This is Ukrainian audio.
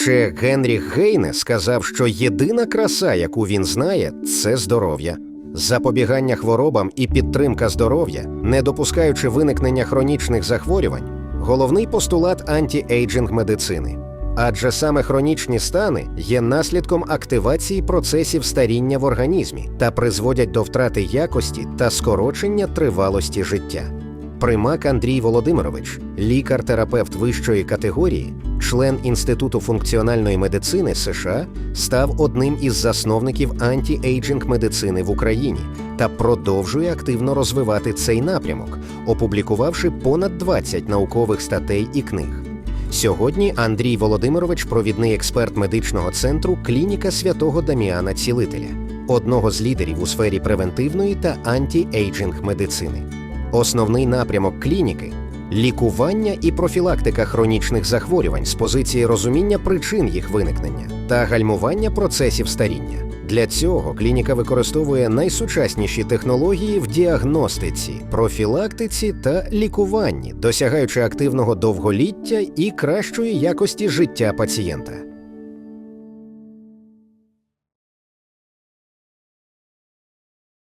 Ще Генріх Гейне сказав, що єдина краса, яку він знає, це здоров'я. Запобігання хворобам і підтримка здоров'я, не допускаючи виникнення хронічних захворювань, головний постулат антіейджинг медицини. Адже саме хронічні стани є наслідком активації процесів старіння в організмі та призводять до втрати якості та скорочення тривалості життя. Примак Андрій Володимирович, лікар-терапевт вищої категорії, член Інституту функціональної медицини США, став одним із засновників антіейджинг медицини в Україні та продовжує активно розвивати цей напрямок, опублікувавши понад 20 наукових статей і книг. Сьогодні Андрій Володимирович провідний експерт медичного центру Клініка святого Даміана Цілителя, одного з лідерів у сфері превентивної та антіейджинг медицини. Основний напрямок клініки лікування і профілактика хронічних захворювань з позиції розуміння причин їх виникнення та гальмування процесів старіння. Для цього клініка використовує найсучасніші технології в діагностиці, профілактиці та лікуванні, досягаючи активного довголіття і кращої якості життя пацієнта.